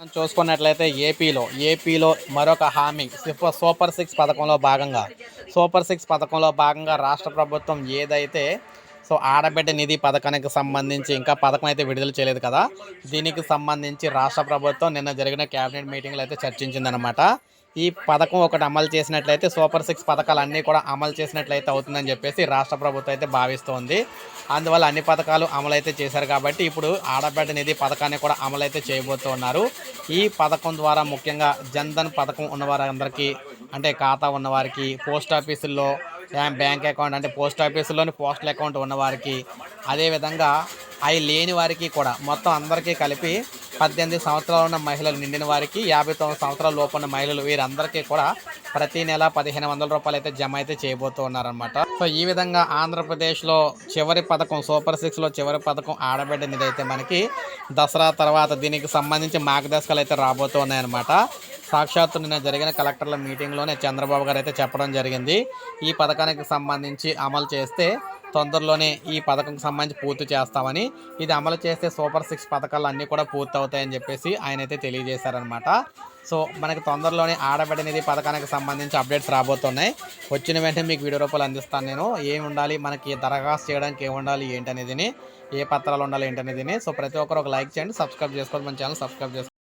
మనం చూసుకున్నట్లయితే ఏపీలో ఏపీలో మరొక హామీ సూపర్ సూపర్ సిక్స్ పథకంలో భాగంగా సూపర్ సిక్స్ పథకంలో భాగంగా రాష్ట్ర ప్రభుత్వం ఏదైతే సో ఆడబిడ్డ నిధి పథకానికి సంబంధించి ఇంకా పథకం అయితే విడుదల చేయలేదు కదా. దీనికి సంబంధించి రాష్ట్ర ప్రభుత్వం నిన్న జరిగిన క్యాబినెట్ మీటింగ్లో అయితే చర్చించిందనమాట ఈ పథకం ఒకటి అమలు చేసినట్లయితే సూపర్ సిక్స్ పథకాలు అన్నీ కూడా అమలు చేసినట్లయితే అవుతుందని చెప్పేసి రాష్ట్ర ప్రభుత్వం అయితే భావిస్తోంది. అందువల్ల అన్ని పథకాలు అమలైతే చేశారు కాబట్టి ఇప్పుడు ఆడబిడ్డ నిధి పథకాన్ని కూడా అమలైతే చేయబోతున్నారు. ఈ పథకం ద్వారా ముఖ్యంగా జన్ధన్ పథకం ఉన్నవారందరికీ అంటే ఖాతా ఉన్నవారికి పోస్ట్ ఆఫీసుల్లో బ్యాంక్ అకౌంట్ అంటే పోస్ట్ ఆఫీసులోని పోస్టల్ అకౌంట్ ఉన్నవారికి అదేవిధంగా అవి లేని వారికి కూడా మొత్తం అందరికీ కలిపి పద్దెనిమిది సంవత్సరాలు ఉన్న మహిళలు నిండిన వారికి యాభై తొమ్మిది సంవత్సరాల లోపు ఉన్న మహిళలు వీరందరికీ కూడా ప్రతి నెల పదిహేను వందల రూపాయలు అయితే జమ అయితే చేయబోతూ ఉన్నారనమాట సో ఈ విధంగా ఆంధ్రప్రదేశ్లో చివరి పథకం సూపర్ సిక్స్లో చివరి పథకం ఆడబిడ్డ అయితే మనకి దసరా తర్వాత దీనికి సంబంధించి మార్గదర్శకాలు అయితే రాబోతూ ఉన్నాయన్నమాట సాక్షాత్తు నిన్న జరిగిన కలెక్టర్ల మీటింగ్లోనే చంద్రబాబు గారు అయితే చెప్పడం జరిగింది. ఈ పథకానికి సంబంధించి అమలు చేస్తే తొందరలోనే ఈ పథకం సంబంధించి పూర్తి చేస్తామని. ఇది అమలు చేస్తే సూపర్ సిక్స్ పథకాలు అన్నీ కూడా పూర్తి అవుతాయని చెప్పేసి ఆయన అయితే తెలియజేశారనమాట సో మనకి తొందరలోనే ఆడబిడ్డనిది పథకానికి సంబంధించి అప్డేట్స్ రాబోతున్నాయి. వచ్చిన వెంటనే మీకు వీడియో రూపాయలు అందిస్తాను నేను. ఏమి ఉండాలి మనకి దరఖాస్తు చేయడానికి ఏమి ఉండాలి ఏంటనేది ఏ పత్రాలు ఉండాలి ఏంటనేదిని. సో ప్రతి ఒక్కరు ఒక లైక్ చేయండి సబ్స్క్రైబ్ చేసుకోండి మన ఛానల్ సబ్స్క్రైబ్ చేసుకోండి.